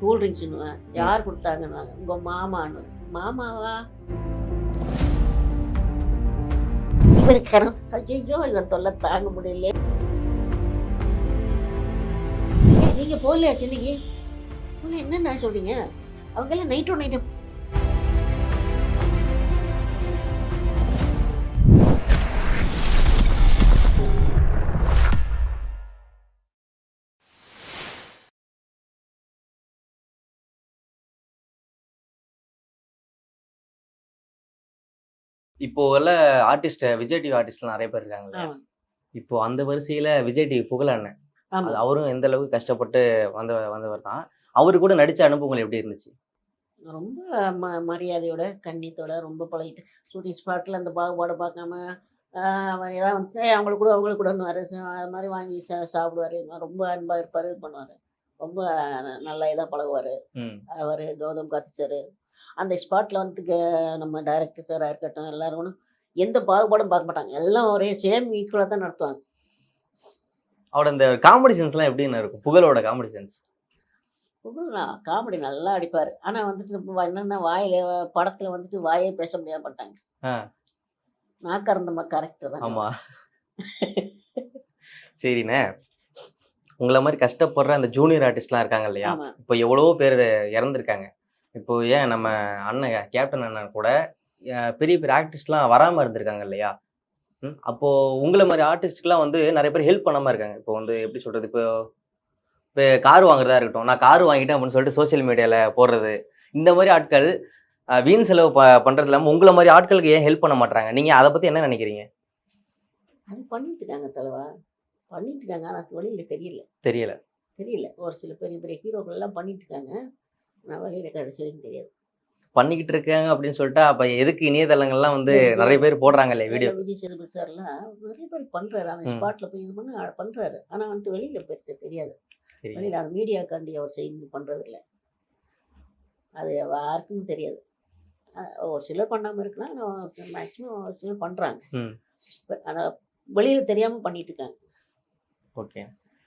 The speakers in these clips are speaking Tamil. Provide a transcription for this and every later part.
கூல் ட்ரிங்க்ஸ்னுவேன் யார் கொடுத்தாங்கன்னுவாங்க உங்க மாமான்னு. மாமாவா? இவருக்கு கணம் ஐயோ இவன் தொல்லை தாங்க முடியல. ஏய், நீங்க போகலையா சென்னைக்கு? என்னென்ன சொல்றீங்க? அவங்க எல்லாம் நைட்டோ நைட்டு இப்போ உள்ள ஆர்டிஸ்ட் விஜய் டிவி ஆர்டிஸ்ட்லாம் நிறைய பேர் இருக்காங்க இல்லையா? ஆமா. இப்போ அந்த வரிசையில விஜய் டிவி புகழ் அண்ணன். ஆமா. அது அவரும் எந்த அளவுக்கு கஷ்டப்பட்டு வந்த வந்தவர் தான். அவரு கூட நடிச்ச அனுபவங்கள் எப்படி இருந்துச்சு? ரொம்ப ம மரியாதையோட கண்ணியத்தோட ரொம்ப பழகிட்டு. ஷூட்டிங் ஸ்பாட்டில் அந்த பாகுபாடை பார்க்காம அவர் ஏதாவது வந்து "ஏய், அவங்களுக்கு கூட அவங்களுக்கு கூடன்னு அது மாதிரி வாங்கி சா சாப்பிடுவார். ரொம்ப அன்பாக இருப்பார் இது பண்ணுவார். ரொம்ப நல்லா இதாக பழகுவார். அவர் கௌதம் கார்த்தி சார். அந்த ஸ்பாட்டில் வந்து க- நம்ம டைரக்டர் சாராக இருக்கட்டும் எல்லாரும் எந்த பாகுபாடும் பார்க்க மாட்டாங்க. எல்லாம் ஒரே சேம் ஈக்குவலாக தான் நடத்துவாங்க. அவரோட அந்த காமெடி சென்ஸ்லாம் எப்படின்னு இருக்கும்? புகழோட காமெடி சென்ஸ் காமெடி நல்லா அடிப்பார். ஆனால் வந்துட்டு என்னென்ன வாயில் படத்தில் வந்துட்டு வாயே பேச முடியாம பண்ணிட்டாங்க ஆ. நாக்கறந்தம்மா கரெக்டு தான். ஆமா. சரிண்ணே. உங்களை மாதிரி கஷ்டப்படுற அந்த ஜூனியர் ஆர்டிஸ்ட்லாம் இருக்காங்க இல்லையா? இப்போ எவ்வளவோ பேர் இறந்துருக்காங்க. இப்போ ஏன் நம்ம அண்ணன் கேப்டன் அண்ணன் கூட பெரிய பெரிய ஆர்டிஸ்ட்லாம் வராமல் இருந்திருக்காங்க இல்லையா? ம், அப்போ உங்களை மாதிரி ஆர்டிஸ்ட்டுக்கெலாம் வந்து நிறைய பேர் ஹெல்ப் பண்ணாமல் இருக்காங்க. இப்போ வந்து எப்படி சொல்றது? இப்போ இப்போ கார் வாங்குறதா இருக்கட்டும் நான் கார் வாங்கிட்டேன் அப்படின்னு சொல்லிட்டு சோஷியல் மீடியாவில் போடுறது இந்த மாதிரி ஆட்கள் வீண் செலவு ப பண்ணுறது இல்லாமல் உங்களை மாதிரி ஆட்களுக்கு ஏன் ஹெல்ப் பண்ண மாட்டாங்க நீங்கள் அதை பற்றி என்ன நினைக்கிறீங்க? அது பண்ணிட்டு இருக்காங்க தலைவா. இருக்காங்க ஆனால் வெளியில் தெரியல. தெரியல. தெரியல. ஒரு சில பெரிய பெரிய ஹீரோக்கள் எல்லாம் பண்ணிட்டு இருக்காங்க நான் வெளியில் கடைசி வரைக்கும் தெரியாது. பண்ணிக்கிட்டு இருக்காங்க அப்படின்னு சொல்லிட்டு அப்போ எதுக்கு இணையதளங்கள்லாம் வந்து நிறைய பேர் போடுறாங்களே வீடியோ? விஜய் சேதுபதி சார்லாம் நிறைய பேர் பண்றாரு. அந்த ம். ஸ்பாட்ல போய் இது பண்ணி அ- பண்றாரு. ஆனா வந்துட்டு வெளியில பெருசா தெரியாது. வெளியில அந்த மீடியாக்காண்டி அவர் செய்து பண்றது இல்ல அது யாருக்கும் தெரியாது. ஒரு சிலர் பண்ணாம இருக்கலாம். மேக்ஸிமம் ஒரு சிலர். But அத வெளியில தெரியாம பண்ணிட்டு இருக்காங்க. ஓகே.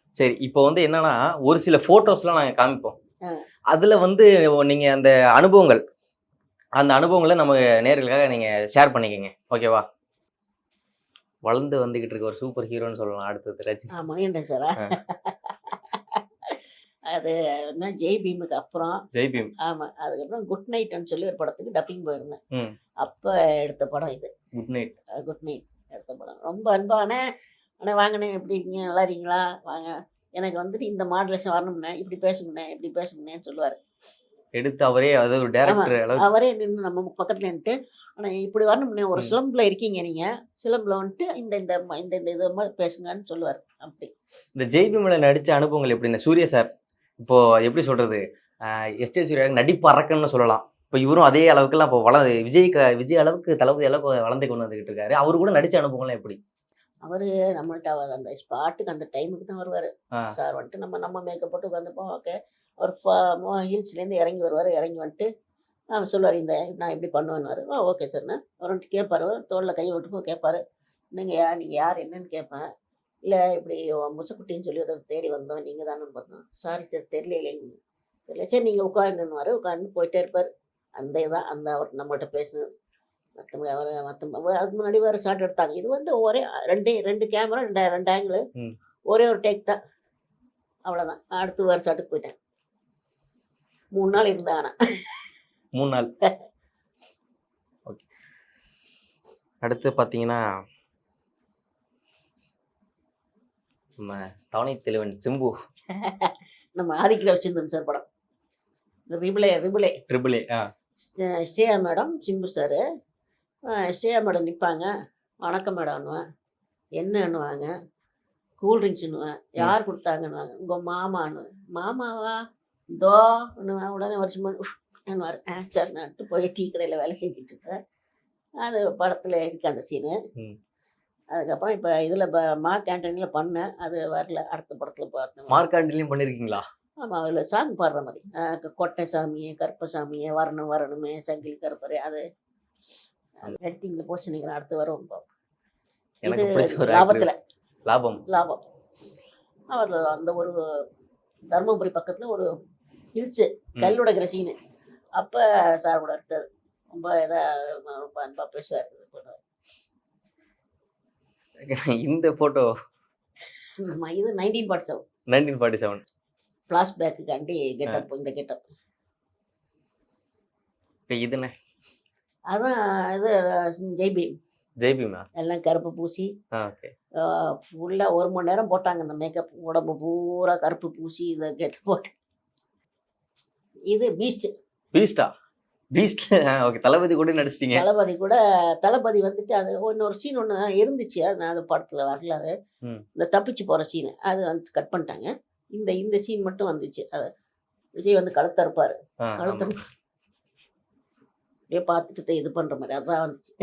சரி இப்போ வந்து என்னன்னா ஒரு சில போட்டோஸ்லாம் நாங்கள் காமிப்போம். அதுல வந்து நீங்க அந்த அனுபவங்கள் அந்த அனுபவங்களை நம்ம நேர்களுக்காக நீங்க ஷேர் பண்ணிக்கங்க. ஓகேவா வளர்ந்து வந்துகிட்டு இருக்க ஒரு சூப்பர் ஹீரோன்னு சொல்லலாம் அடுத்தது ரஜினி மணிகண்டன் சாரா. அது என்ன ஜெய் பீமுக்கு அப்புறம் ஜெய் பீம் ஆமா அதுக்கப்புறம் குட் நைட்னு சொல்லி ஒரு படத்துக்கு டப்பிங் போயிருந்தேன். அப்ப எடுத்த படம் இது. குட் நைட் குட் நைட் எடுத்த படம். ரொம்ப அன்பான அண்ணே வாங்கண்ணே எப்படி இருக்கீங்க? நல்லா இருக்கீங்களா? வாங்க. எனக்கு வந்துட்டு இந்த மாடுலேஷன் வரணும்னே இப்படி பேசுங்கண்ணே இப்படி பேசுங்கண்ணேன்னு சொல்லுவார். எடுத்து அவரே அது ஒரு டேரக்டர் அவரே நின்று நம்ம பக்கத்துல நின்றுட்டு ஆனால் இப்படி வரணும்னே ஒரு. சிலம்பில் இருக்கீங்க நீங்க. சிலம்பில் வந்துட்டு இந்த இந்த இந்த இந்த இது மாதிரி பேசுங்கன்னு சொல்லுவார். அப்படி. இந்த ஜெய் பீம்ல நடிச்ச அனுபவங்கள் எப்படி? இந்த சூர்யா சார் இப்போ எப்படி சொல்றது? எஸ். ஜே. சூர்யா நடிப்பு அரக்கன்னு சொல்லலாம். இப்போ இவரும் அதே அளவுக்குலாம் இப்போ வள விஜய் விஜய் அளவுக்கு தளபதி அளவுக்கு வளர்ந்து கொண்டு வந்துகிட்டு இருக்காரு. அவரு கூட நடிச்ச அனுபவங்கள்லாம் எப்படி? அவரு நம்மள்ட்ட அவர் அந்த ஸ்பாட்டுக்கு அந்த டைமுக்கு தான் வருவார். சார் வந்துட்டு நம்ம நம்ம மேக்கப் போட்டு உட்காந்துப்போம் ஓகே. அவர் ஹில்ஸ்லேருந்து இறங்கி வருவார். இறங்கி வந்துட்டு அவர் சொல்லுவார் இந்த நான் இப்படி பண்ணுவேன்னாரு. ஆ ஓகே சார்ண்ணா அவர் வந்துட்டு கேட்பாரு. தோளில் கை விட்டு போய் கேட்பாரு. என்னங்க யார் நீங்கள் யார் என்னன்னு கேட்பேன். இல்லை இப்படி முசக்குட்டின்னு சொல்லி அதை தேடி வந்தோம். நீங்கள் தானே பார்த்தோம். Sorry sir. தெரியல இல்லைங்க தெரியல. சரி நீங்கள் உட்காருங்கன்னு உட்காந்து போயிட்டே இருப்பார். அந்த இதான் அந்த அவர் நம்மள்ட்ட பேசுனது. மற்றபடி அவர் மற்ற அதுக்கு முன்னாடி வேறு ஷாட் எடுத்தாங்க. இது வந்து ஒரே ரெண்டே ரெண்டு கேமரா ரெண்டு ரெண்டு ஆங்கிள். ஒரே ஒரு டேக் தான். அவ்வளோதான் அடுத்து வேறு ஷாட்டுக்கு போயிட்டேன். மூணு நாள் இருந்தேன் ஆனால் மூணு நாள். ஓகே அடுத்து பார்த்தீங்கன்னா நம்ம தவணை தெளிவன் சிம்பு. நம்ம ஆதிக்கில் வச்சுருந்தோம் சார் படம். ரிபிளே ரிபிளே ட்ரிபிள் ஆ. Shriya madam Simbu sir. Shriya madam நிற்பாங்க வணக்கம் மேடம்னுவேன். என்னன்னுவாங்க? கூல் ட்ரிங்க்ஸ்னுவேன் யார் கொடுத்தாங்கன்னுவாங்க. உங்கள் மாமான்னு. மாமாவா? தோ இன்னுவேன் உடனே வருஷம் என்னவார். ஆ சார் நட்டு போய் டீ கடையில் வேலை செஞ்சுட்டு இருக்கேன் அது படத்தில் இருக்கு அந்த சீனு. அதுக்கப்புறம் இப்போ இதில் மா கேண்டீனில் பண்ணேன். அது வரல. அடுத்த படத்தில் பார்த்தேன். மார்க்காண்டிலையும் பண்ணியிருக்கீங்களா ஆமாம் அதில் சாங் பாடுற மாதிரி. கொட்டை சாமியே கருப்பசாமியே வரணும் வரணுமே சங்கிலி கருப்பரே அது. எடிட்டிங்கில் போச்சு அடுத்து வரும் இப்போ. லாபத்தில். லாபம். லாபம். அதில் அந்த ஒரு தருமபுரி பக்கத்தில் ஒரு ஹில்ஸு ம். கல் உடைக்கிற சீனு அப்போ சார் கூட எடுத்தது. ரொம்ப இதாக ரொம்ப அன்பாக பேசுவார். இந்த போட்டோ இது nineteen forty seven nineteen forty seven ஃப்ளாஷ்பேக்குக்காண்டி getup இந்த கெட்டப் இப்போ இதுண்ணே அதான் இது ஜெய்பீம் ஜெய்பீமா எல்லாம் கருப்பு பூசி. ஃபுல்லாக ஒரு மணி நேரம் போட்டாங்க இந்த மேக்கப் உடம்பு பூரா கருப்பு பூசி இதை கெட்ட போட்டு. இது பீஸ்ட் பீஸ்டா பீஸ்ட் ஓகே. தளபதி கூட நடிச்சிட்டீங்க. தளபதி கூட தளபதி வந்துட்டு அது இன்னொரு சீன் ஒன்று இருந்துச்சு. அது நான் அது படத்தில் வரல அது. இந்த தப்பிச்சு போகிற சீனு அது வந்து கட் பண்ணிட்டாங்க. இந்த இந்த சீன் மட்டும் வந்துச்சு. அது விஜய் வந்து கழுத்த இருப்பார் ஆ, கழுத்த ஆமா. அப்படியே பார்த்துட்டு இது பண்ணுற மாதிரி அதான் வந்துச்சு.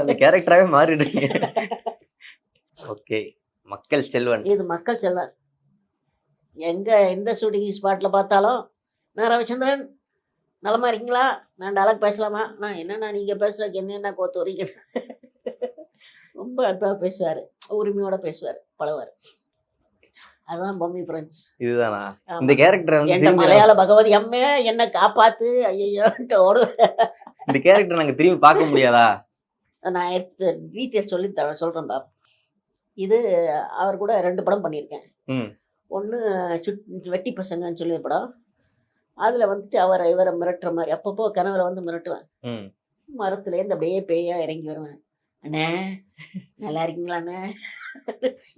அந்த கேரக்டராகவே மாறிடுங்க ஓகே மக்கள் செல்வன். இது மக்கள் செல்வன். எங்கே எந்த ஷூட்டிங் ஸ்பாட்டில் பார்த்தாலும் நான் ரவிச்சந்திரன் நலமா இருக்கீங்களா? நான் டயலாக் பேசலாமா? நான் என்னண்ணா நீங்கள் பேசுகிறக்கு என்னென்ன கோத்து வரீங்க ரொம்ப அன்பாக பேசுவார். உரிமையோட பேசுவார் பழவார் அதான் பொம்மி ஃப்ரெண்ட்ஸ் இதுதானா? இந்த கேரக்டர் வந்து மலையாள பகவதி அம்மே என்னை காப்பாத்து ஐயோன்ட்டு ஓடுவேன் இந்த கேரக்டர் நாங்க திரும்பி பார்க்க முடியாதா? நான் எடுத்து டீட்டெயில் சொல்லி தர சொல்கிறேன் பாப் இது அவர் கூட ரெண்டு படம் பண்ணியிருக்கேன். ஒன்று சுட் வெட்டி பசங்கன்னு சொல்லி படம். அதில் வந்துட்டு அவரை இவரை மிரட்டுற மாதிரி அப்பப்போ கணவரை வந்து மிரட்டுவேன். மரத்துலேருந்து அப்படியே பேயா இறங்கி வருவேன். அண்ணே நல்லா இருக்கீங்களா அண்ணே?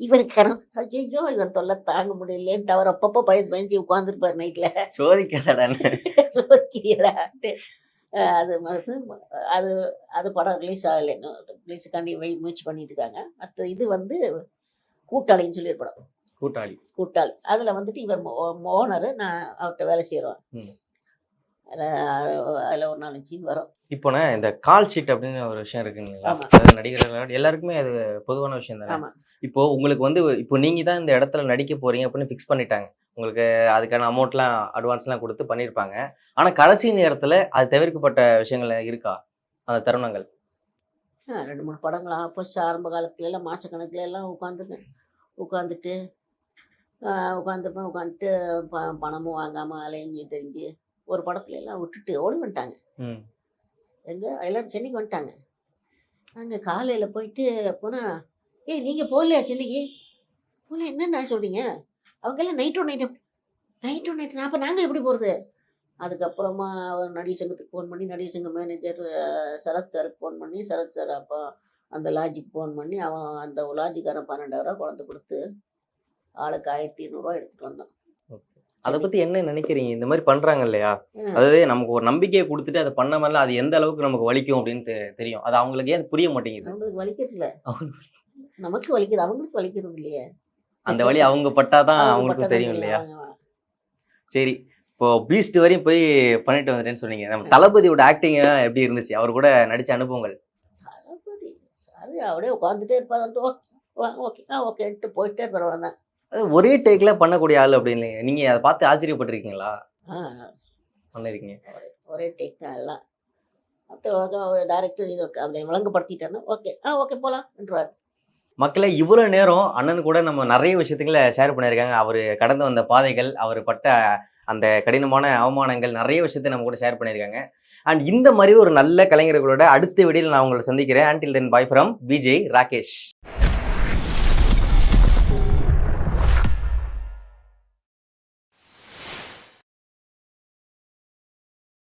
இவர் கணவன் ஐயோ இவன் தொல்லை தாங்க முடியலேன்ட்டு அவர் அப்பப்போ பயந்து பயந்து உட்காந்துருப்பார் நைட்டில் சோதிக்காதான்னு சோக்கியடான்ட்டு அது வந்து அது அது படம் ரிலீஸ் ஆகலை. ரிலீஸுக்காண்டி வெய் முயற்சி பண்ணிட்டு இருக்காங்க மற்ற இது வந்து கூட்டாளின்னு சொல்லி ஒரு படம். கூட்டாளி. கூட்டாளி. அதில் வந்துட்டு இவர் ஓனர். நான் அவர்கிட்ட வேலை செய்கிறோம் ம். அதில் ஒரு நாலு சீன் வரும். இப்போண்ணே இந்த கால் ஷீட் அப்படின்னு ஒரு விஷயம் இருக்குங்களா. அதாவது நடிகர்கள் எல்லாருக்குமே அது பொதுவான விஷயம் தானே? இப்போ உங்களுக்கு வந்து இப்போ நீங்க தான் இந்த இடத்துல நடிக்க போறீங்க அப்படின்னு ஃபிக்ஸ் பண்ணிட்டாங்க. உங்களுக்கு அதுக்கான அமௌண்ட்லாம் அட்வான்ஸ்லாம் கொடுத்து பண்ணியிருப்பாங்க ஆனா கடைசி நேரத்துல அது தவிர்க்கப்பட்ட விஷயங்கள் இருக்கா? அந்த தருணங்கள். ரெண்டு மூணு படங்களா? அப்போ ஆரம்ப காலத்துல எல்லாம் மாதக்கணக்கில் எல்லாம் உட்காந்துருக்கேன் உட்காந்துட்டு உட்காந்துப்பேன். உட்காந்துட்டு ப பணமும் வாங்காமல் அலைஞ்சு தெரிஞ்சு ஒரு படத்துல எல்லாம் விட்டுட்டு ஓடி வந்துட்டாங்க. ம். எங்க? எல்லாரும் சென்னைக்கு வந்துட்டாங்க. நாங்கள் காலையில் போயிட்டு போனால் ஏய் நீங்கள் போகலையா சென்னைக்கு? போகல. என்னண்ணா சொல்கிறீங்க அவங்க எல்லாம் night to night night to night அப்போ நாங்கள் எப்படி போகிறது அதுக்கப்புறமா அவர் நடிகர் சங்கத்துக்கு ஃபோன் பண்ணி நடிகர் சங்க மேனேஜர் சரத் சாருக்கு ஃபோன் பண்ணி சரத் சார் அப்போ அந்த லாட்ஜுக்கு ஃபோன் பண்ணி அவன் அந்த லாட்ஜுக்காரன் பன்னெண்டாயிரம் குழந்தை கொடுத்து ஆளுக்கு ஆயிரத்தி இரநூறுவா எடுத்துகிட்டு வந்தான். அதை பத்தி என்ன நினைக்கிறீங்க? இந்த மாதிரி பண்றாங்க இல்லையா. அதாவது நமக்கு ஒரு நம்பிக்கையை கொடுத்துட்டு அதை பண்ண மாதிரில அது எந்த அளவுக்கு நமக்கு வலிக்கும் அப்படின்னு தெரியும். அது அவங்களுக்கு ஏன் புரிய மாட்டேங்குது? அவங்களுக்கு வலிக்கிறதுல நமக்கு வலிக்குது. அவங்களுக்கு வலிக்கிறது இல்லையே. அந்த வழி அவங்க பட்டாதான் அவங்க அவங்களுக்கு தெரியும் இல்லையா? சரி இப்போ பீஸ்ட் வரையும் போய் பண்ணிட்டு வந்துட்டேன்னு சொன்னீங்க. நம்ம தளபதியோட ஆக்டிங் எப்படி இருந்துச்சு? அவர் கூட நடிச்ச அனுபவங்கள்? தளபதி சரி அப்படியே உட்காந்துட்டே இருப்பாங்க ஓகே ஆ ஓகேன்ட்டு போயிட்டே இருப்பார் தான் அது ஒரே டேக்ல பண்ணக்கூடிய ஆள் அப்படின்னு நீங்க அதை பார்த்து ஆச்சரியப்பட்டிருக்கீங்களா? பண்ணிருக்கீங்க. ஒரே டேக் தான் எல்லாம். அப்படியே டேரக்டர் இது அப்படியே விளங்கப்படுத்திட்டேன்னா ஓகே ஆ ஓகே போகலான்றார் மக்களை இவ்வளோ நேரம் அண்ணன் கூட நம்ம நிறைய விஷயத்துங்களை ஷேர் பண்ணியிருக்காங்க. அவர் கடந்து வந்த பாதைகள் அவர் பட்ட அந்த கடினமான அவமானங்கள் நிறைய விஷயத்தை நம்ம கூட ஷேர் பண்ணியிருக்காங்க. அண்ட் இந்த மாதிரி ஒரு நல்ல கலைஞர்களோட அடுத்த வீடியோவில் நான் உங்களை சந்திக்கிறேன். Until then bye from Vijay Rakesh